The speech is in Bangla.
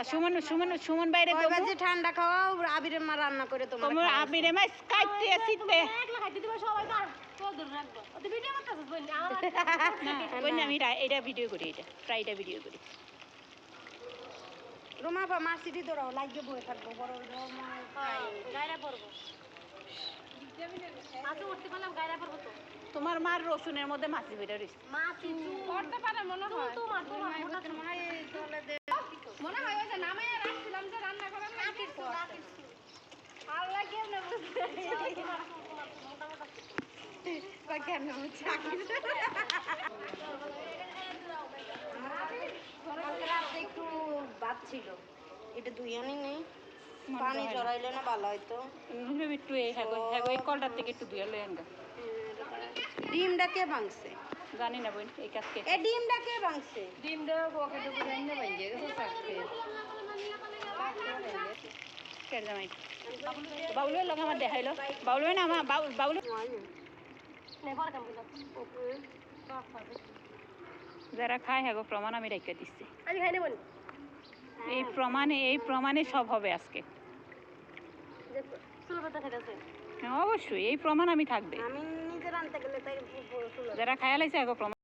আর সুমন সুমন সুমন বাইরে যে ঠান্ডা খাওয়াও আবিরের মা রান্না করে তোমার তোমার আবিরে মাছ কাটতে আসিতে একলা দিবা সবাই রাখব। ভিডিও বল আমার আমি এটা ভিডিও করি এটা। ফ্রাইটা ভিডিও করি। রুমা লাগিয়ে থাকব বড় রুমা গায়রা পড়ব মাছ উঠতে পারলাম গায়রা পড়ব তো। তোমার মার রসুনের মধ্যে মাছি বেটা রয়েছে মাছ করতে পারে মনে হয়। তোমার তোমার মনে হয় একটু ভাত ছিল এটা দুই আনি নেই পানি জড়াইলে না ভালো হয়তো একটু এই এই কলটার থেকে একটু দুয়ে লই আনগা ডিমটা কে ভাঙছে জানি না বোন এই কাজকে এ ডিমটা কে ভাঙছে জামাই। লগে আমার দেখাইলো। না আমার যারা খায় হ্যাগো প্রমাণ আমি রেখে দিচ্ছি। এই প্রমাণে এই প্রমাণে সব হবে আজকে। হ্যাঁ, অবশ্যই এই প্রমাণ আমি থাকবে। যারা খায়া লাইছে হ্যাগো প্রমাণ